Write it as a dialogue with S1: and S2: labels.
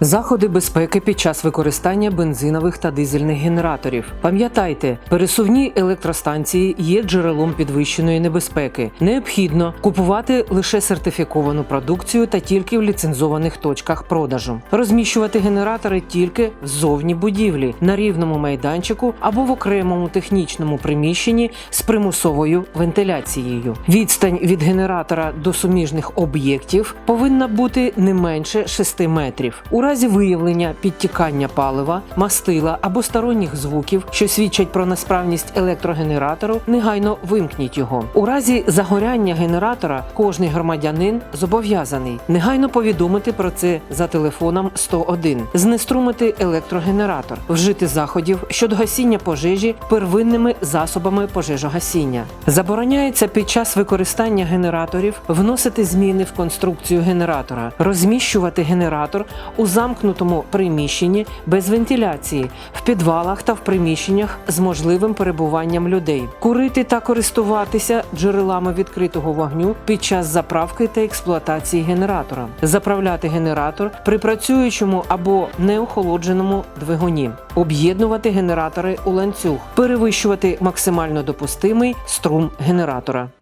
S1: Заходи безпеки під час використання бензинових та дизельних генераторів. Пам'ятайте, пересувні електростанції є джерелом підвищеної небезпеки. Необхідно купувати лише сертифіковану продукцію та тільки в ліцензованих точках продажу. Розміщувати генератори тільки ззовні будівлі, на рівному майданчику або в окремому технічному приміщенні з примусовою вентиляцією. Відстань від генератора до суміжних об'єктів повинна бути не менше 6 метрів. У разі виявлення підтікання палива, мастила або сторонніх звуків, що свідчать про несправність електрогенератору, негайно вимкніть його. У разі загоряння генератора кожний громадянин зобов'язаний негайно повідомити про це за телефоном 101, знеструмити електрогенератор, вжити заходів щодо гасіння пожежі первинними засобами пожежогасіння. Забороняється під час використання генераторів вносити зміни в конструкцію генератора, розміщувати генератор у замкнутому приміщенні без вентиляції, в підвалах та в приміщеннях з можливим перебуванням людей, курити та користуватися джерелами відкритого вогню під час заправки та експлуатації генератора, заправляти генератор при працюючому або неохолодженому двигуні, об'єднувати генератори у ланцюг, перевищувати максимально допустимий струм генератора.